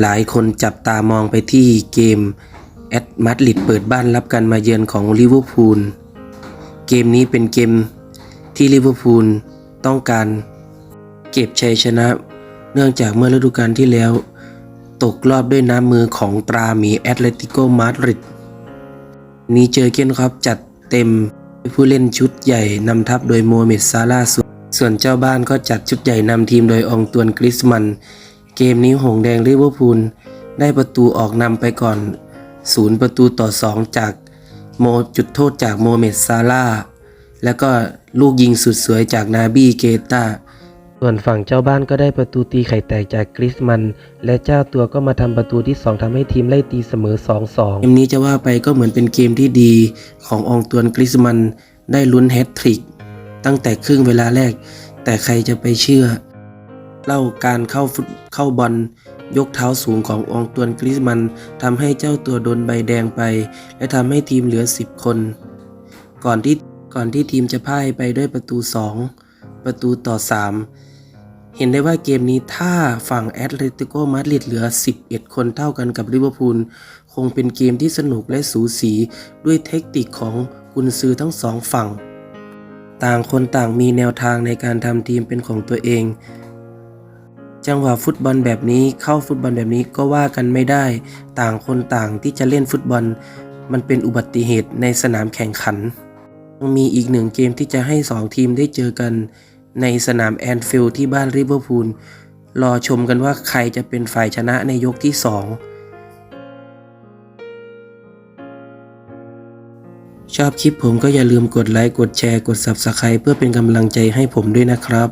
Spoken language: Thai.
หลายคนจับตามองไปที่เกมแอตมาดริดเปิดบ้านรับการมาเยือนของลิเวอร์พูล เกมนี้เป็นเกมที่ลิเวอร์พูลต้องการเก็บชัยชนะ เนื่องจากเมื่อฤดูกาลที่แล้ว ตกรอบด้วยน้ำมือของตราหมีแอตเลติโกมาดริดนี้เจอเกนครับจัดเต็มผู้เล่นชุดใหญ่นำทัพโดยโมเมดซาลาส่วนเจ้าบ้านก็จัดชุดใหญ่นำทีมโดยอองตวนกริสมัน เกมนี้หงแดงลิเวอร์พูลได้ประตูออกนำไปก่อนศูนย์ประตูต่อ 2 จากโมจุดโทษจากโมเมดซาลาแล้วก็ลูกยิงสุดสวยจากนาบีเกตาส่วนฝั่งเจ้าบ้านก็ได้ประตูตีไข่แตกจากกริสมัน และเจ้าตัวก็มาทำประตูที่ 2ทำให้ทีมไล่ตีเสมอ 2-2 เกมนี้จะว่าไปก็เหมือนเป็นเกมที่ดีของอองตวนกริสมันได้ลุ้นแฮตทริกตั้งแต่ครึ่งเวลาแรก แต่ใครจะไปเชื่อ เล่าการเข้าฟุตเข้าบอลยกเท้าสูงขององตวนกริสมันทำให้เจ้าตัวโดนใบแดงไป และทำให้ทีมเหลือ 10 คน ก่อนที่ก่อนที่ทีมจะพ่ายไปด้วยประตู 2 ประตูต่อ 3 เห็นได้ว่าเกมนี้ถ้าฝั่งแอตเลติโกมาดริดเหลือ 11 คนเท่ากันกับลิเวอร์พูลคงเป็นเกมที่สนุกและสูสีด้วยเทคนิคของกุนซือทั้งสองฝั่ง ต่างคนต่างมีแนวทางในการทำทีมเป็นของตัวเอง จังหวะฟุตบอลแบบนี้เข้าฟุตบอลแบบนี้ก็ว่ากันไม่ได้ ต่างคนต่างที่จะเล่นฟุตบอล มันเป็นอุบัติเหตุในสนามแข่งขัน มีอีกหนึ่งเกมที่จะให้สองทีมได้เจอกัน ในสนามแอนฟิลด์ที่บ้านลิเวอร์พูลรอชมกันว่าใครจะเป็นฝ่ายชนะในยกที่สองชอบคลิปผมก็อย่าลืมกดไลค์กดแชร์กด Subscribe เพื่อเป็นกำลังใจให้ผมด้วยนะครับ